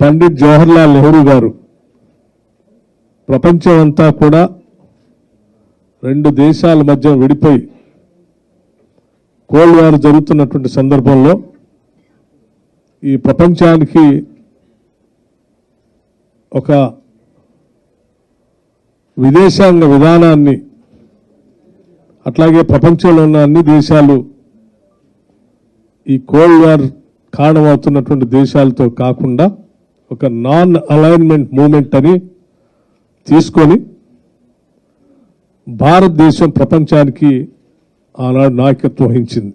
పండిత్ జవహర్లాల్ నెహ్రూ గారు. ప్రపంచం అంతా కూడా రెండు దేశాల మధ్య విడిపోయి కోల్డ్ వార్ జరుగుతున్నటువంటి సందర్భంలో ఈ ప్రపంచానికి ఒక విదేశాంగ విధానాన్ని అట్లాగే ప్రపంచంలో ఉన్న అన్ని దేశాలు ఈ కోల్డ్ వార్ కారణమవుతున్నటువంటి దేశాలతో కాకుండా ఒక నాన్ అలైన్మెంట్ మూమెంట్ అని తీసుకొని భారతదేశం ప్రపంచానికి ఆనాడు నాయకత్వం వహించింది.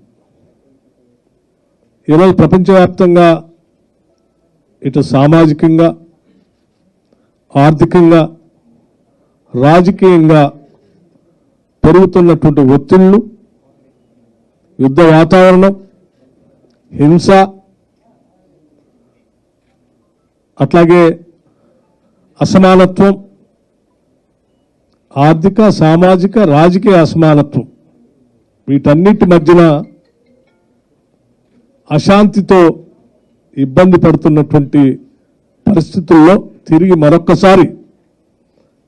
ఈరోజు ప్రపంచవ్యాప్తంగా ఇటు సామాజికంగా ఆర్థికంగా రాజకీయంగా పెరుగుతున్నటువంటి ఒత్తిళ్ళు యుద్ధ వాతావరణం హింస అట్లాగే అసమానత్వం ఆర్థిక సామాజిక రాజకీయ అసమానత్వం వీటన్నిటి మధ్యన అశాంతితో ఇబ్బంది పడుతున్నటువంటి పరిస్థితుల్లో తిరిగి మరొక్కసారి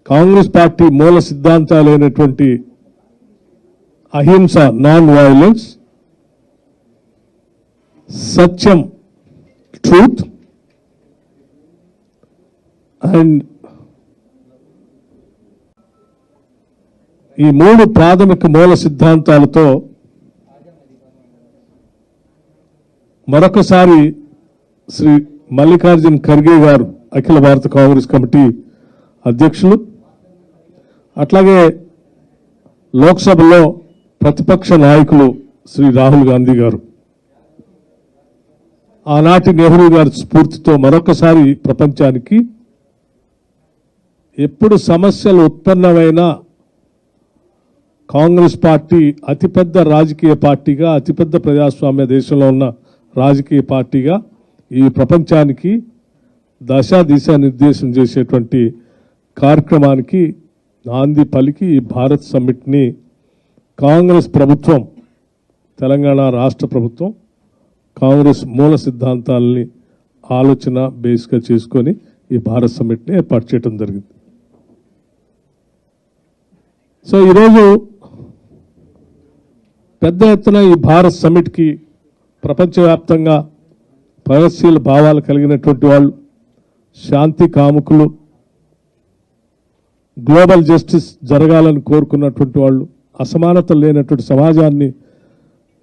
కాంగ్రెస్ పార్టీ మూల సిద్ధాంతాలైనటువంటి అహింస నాన్ వయలెన్స్ సత్యం ట్రూత్ అండ్ ఈ మూడు ప్రాథమిక మూల సిద్ధాంతాలతో మరొకసారి శ్రీ మల్లికార్జున్ ఖర్గే గారు అఖిల భారత కాంగ్రెస్ కమిటీ అధ్యక్షులు. అట్లాగే లోక్సభలో ప్రతిపక్ష నాయకులు శ్రీ రాహుల్ గాంధీ గారు. ఆనాటి నెహ్రూ గారి స్ఫూర్తితో మరొకసారి ప్రపంచానికి ఎప్పుడు సమస్యలు ఉత్పన్నమైనా కాంగ్రెస్ పార్టీ అతిపెద్ద రాజకీయ పార్టీగా అతిపెద్ద ప్రజాస్వామ్య దేశంలో ఉన్న రాజకీయ పార్టీగా ఈ ప్రపంచానికి దశా దిశ నిర్దేశం చేసేటువంటి కార్యక్రమానికి నాంది పలికి ఈ భారత్ సమ్మిట్ని కాంగ్రెస్ ప్రభుత్వం తెలంగాణ రాష్ట్ర ప్రభుత్వం కాంగ్రెస్ మూల సిద్ధాంతాలని ఆలోచన బేస్గా చేసుకొని ఈ భారత్ సమ్మిట్ని ఏర్పాటు చేయడం జరిగింది. సో ఈరోజు పెద్ద ఎత్తున ఈ భారత్ సమిట్కి ప్రపంచవ్యాప్తంగా ప్రగతిశీల భావాలు కలిగినటువంటి వాళ్ళు శాంతి కాముకులు గ్లోబల్ జస్టిస్ జరగాలని కోరుకున్నటువంటి వాళ్ళు అసమానత లేనటువంటి సమాజాన్ని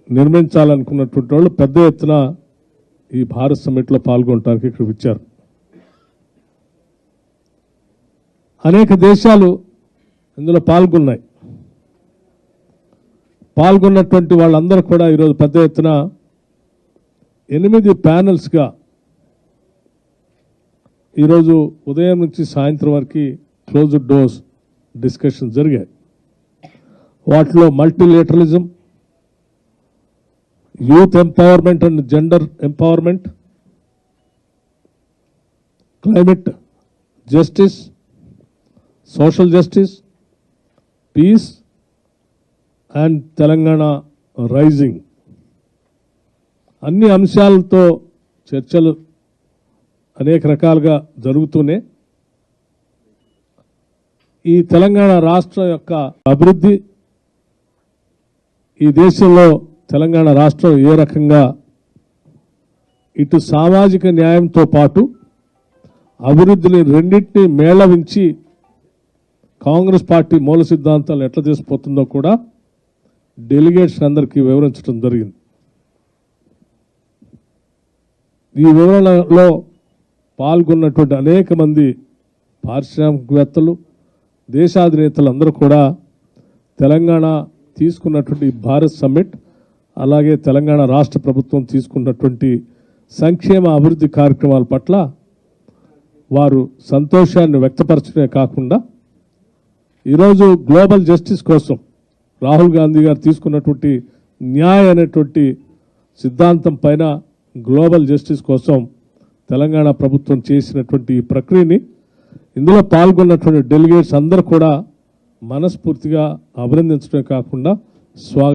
నిర్మించాలనుకున్నటువంటి వాళ్ళు పెద్ద ఎత్తున ఈ భారత్ సమిట్లో పాల్గొనడానికి ఇక్కడికి వచ్చారు. అనేక దేశాలు ఇందులో పాల్గొన్నాయి. పాల్గొన్నటువంటి వాళ్ళందరూ కూడా ఈరోజు పెద్ద ఎత్తున ఎనిమిది ప్యానల్స్గా ఈరోజు ఉదయం నుంచి సాయంత్రం వరకు క్లోజ్డ్ డోర్స్ డిస్కషన్ జరిగాయి. వాటిలో multilateralism youth empowerment and gender empowerment climate justice social justice peace and Telangana rising అన్ని అంశాలతో చర్చలు అనేక రకాలుగా జరుగుతూనే ఈ తెలంగాణ రాష్ట్రం యొక్క అభివృద్ధి ఈ దేశంలో తెలంగాణ రాష్ట్రం ఏ రకంగా ఇటు సామాజిక న్యాయంతో పాటు అభివృద్ధిని రెండింటినీ మేళవించి కాంగ్రెస్ పార్టీ మూల సిద్ధాంతాలు ఎట్లా చేసిపోతుందో కూడా డెలిగేట్స్ అందరికీ వివరించడం జరిగింది. ఈ వివరణలో పాల్గొన్నటువంటి అనేక మంది పారిశ్రామికవేత్తలు దేశాధినేతలందరూ కూడా తెలంగాణ తీసుకున్నటువంటి భారత్ సమ్మిట్ అలాగే తెలంగాణ రాష్ట్ర ప్రభుత్వం తీసుకున్నటువంటి సంక్షేమ అభివృద్ధి కార్యక్రమాల పట్ల వారు సంతోషాన్ని వ్యక్తపరచడమే కాకుండా ఈరోజు గ్లోబల్ జస్టిస్ కోసం రాహుల్ గాంధీ గారు తీసుకున్నటువంటి న్యాయ అనేటువంటి సిద్ధాంతం పైన గ్లోబల్ జస్టిస్ కోసం తెలంగాణ ప్రభుత్వం చేసినటువంటి ఈ ప్రక్రియని ఇందులో పాల్గొన్నటువంటి డెలిగేట్స్ అందరూ కూడా మనస్ఫూర్తిగా అభినందించడమే కాకుండా స్వా